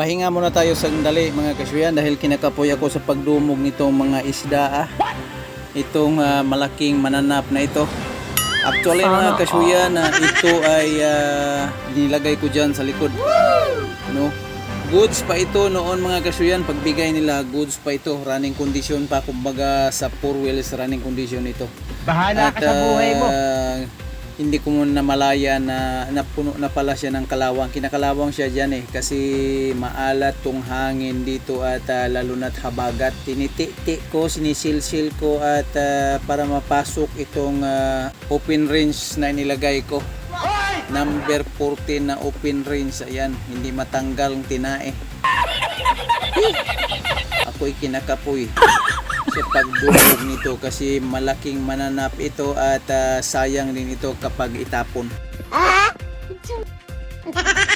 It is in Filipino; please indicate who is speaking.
Speaker 1: Pahinga muna tayo sandali mga kasuyan dahil kinakapoy ako sa pagdumog nitong mga isda ah. Itong ah, malaking mananap na ito. Actually mga kasuyan na ito ay ah, nilagay ko dyan sa likod. No? Goods pa ito noon mga kasuyan. Pagbigay nila goods pa ito. Running condition pa kumbaga sa four wheels running condition ito.
Speaker 2: Bahala ka sa buhay mo.
Speaker 1: ah, hindi ko muna namalaya na napuno na pala siya ng kalawang. Kinakalawang siya dyan eh kasi maalat tong hangin dito at ah, lalo na't habagat. Tiniti ko, sinisilsil ko at ah, para mapasok itong ah, open range na nilagay ko. Number 14 na open range. Ayan, hindi matanggal ang tinae. Ako'y kinakapoy sa pagdurog nito kasi malaking mananap ito at uh, sayang din ito kapag itapon. Ah!